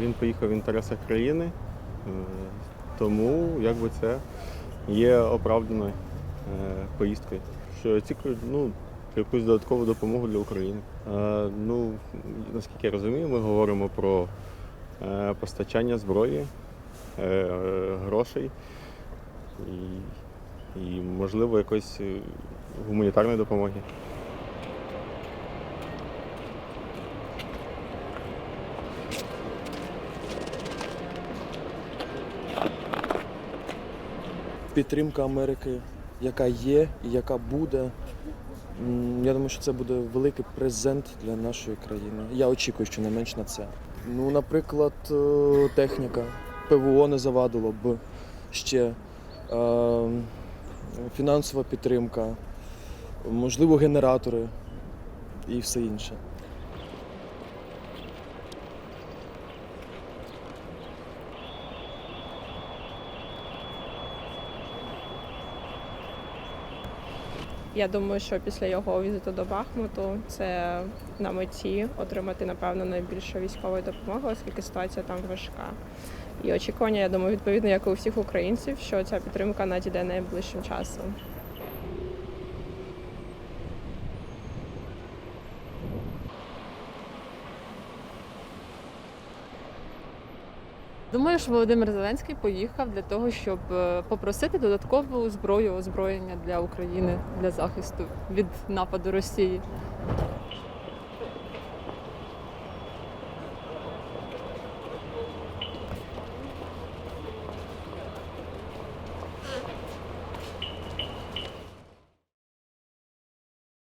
Він поїхав в інтересах країни, е, тому якби це є оправданою е, поїздкою. Що ці ну, якусь додаткову допомогу для України. Е, ну, Наскільки я розумію, ми говоримо про постачання зброї, е, грошей і, і можливо, якоїсь е, гуманітарної допомоги. підтримка Америки, яка є і яка буде. Я думаю, що це буде великий презент для нашої країни. Я очікую, що не менш на це. Ну, наприклад, е, техніка. ПВО не завадило б ще. Е, Фінансова підтримка, можливо, генератори і все інше. Я думаю, що після його візиту до Бахмуту це на меті отримати, напевно, найбільшу військової допомоги, оскільки ситуація там важка. І очікування, я думаю, відповідно, як і у всіх українців, що ця підтримка надійде найближчим часом. Думаю, що Володимир Зеленський поїхав для того, щоб е, попросити додаткову зброю озброєння для України для захисту від нападу Росії.